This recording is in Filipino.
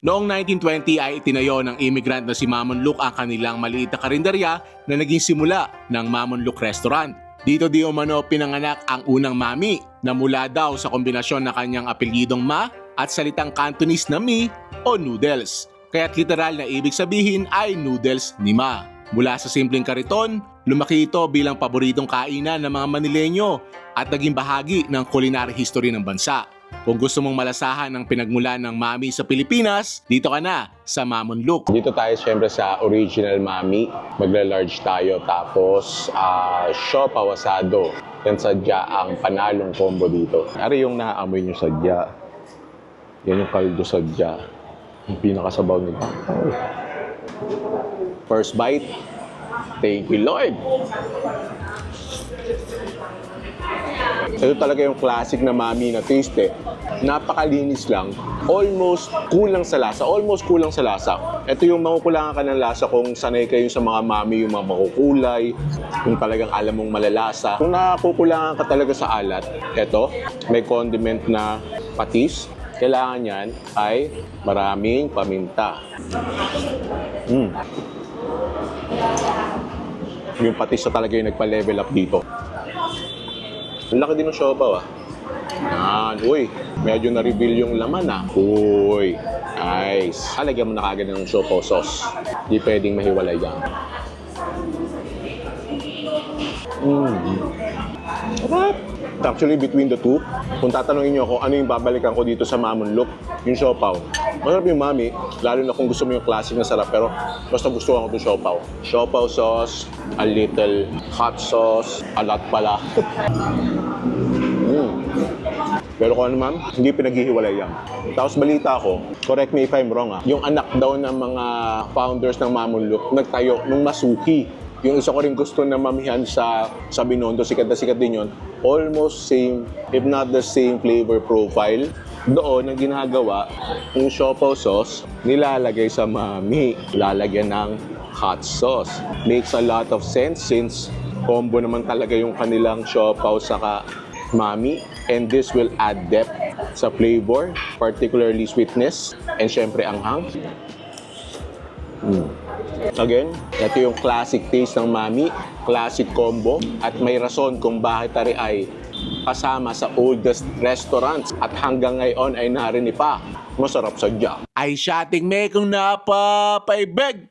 Noong 1920 ay itinayo ng immigrant na si Mamon Luke ang kanilang maliit na karinderya na naging simula ng Mamon Luke Restaurant. Dito di umano pinanganak ang unang mami na mula daw sa kombinasyon ng kanyang apelyidong Ma at salitang Cantonese na Mi o noodles. Kaya't literal na ibig sabihin ay noodles ni Ma. Mula sa simpleng kariton, lumaki ito bilang paboritong kainan ng mga Manilenyo at naging bahagi ng culinary history ng bansa. Kung gusto mong malasahan ang pinagmulan ng mami sa Pilipinas, dito ka na sa Mamon Luke. Dito tayo siyempre sa original mami. Magla-large tayo. Tapos, uh, siopaw asado. Yan sadya ang panalong combo dito. Ari yung naaamoy nyo sadya. Yan yung kaldo sadya. Yung pinakasabaw nila. First bite. Thank you, Lord. Ito talaga yung classic na mami na taste eh. Napakalinis lang. Almost kulang sa lasa. Almost kulang sa lasa. Ito yung makukulangan ka ng lasa kung sanay kayo sa mga mami, yung mga makukulay, kung talagang alam mong malalasa. Kung nakukulangan ka talaga sa alat, ito, may condiment na patis. Kailangan yan ay maraming paminta. Mm. Yung patis na talaga yung nagpa-level up dito. Ang laki din ng siopaw ah. Yan. Uy, medyo na-reveal yung laman ah. Uy, nice. Halagyan mo na kagad ng siopaw sauce. Hindi pwedeng mahiwalay yan. Mm. Sarap. Actually, between the two, kung tatanungin niyo ako ano yung babalikan ko dito sa Mamon Look, yung siopaw. Masarap yung mami, lalo na kung gusto mo yung classic na sarap, pero basta gusto ko itong siopaw. Siopaw sauce, a little hot sauce, a lot pala. Mm. Pero kung ano ma'am, hindi pinaghihiwalay yan. Tapos balita ko, correct me if I'm wrong ah, yung anak daw ng mga founders ng Mamon Look, nagtayo ng Masuki. Yung isa ko rin gusto na mamihan sa, sa Binondo, sikat na sikat din yun. Almost same, if not the same flavor profile. Doon, ang ginagawa, yung siopaw sauce, nilalagay sa mami. Lalagyan ng hot sauce. Makes a lot of sense since combo naman talaga yung kanilang siopaw saka mami. And this will add depth sa flavor, particularly sweetness, and syempre anghang. Mm. Again, ito yung classic taste ng mami, classic combo, at may rason kung bakit tari ay kasama sa oldest restaurants at hanggang ngayon ay narinig pa. Masarap sadya. Ay siyating may kung napapaibig!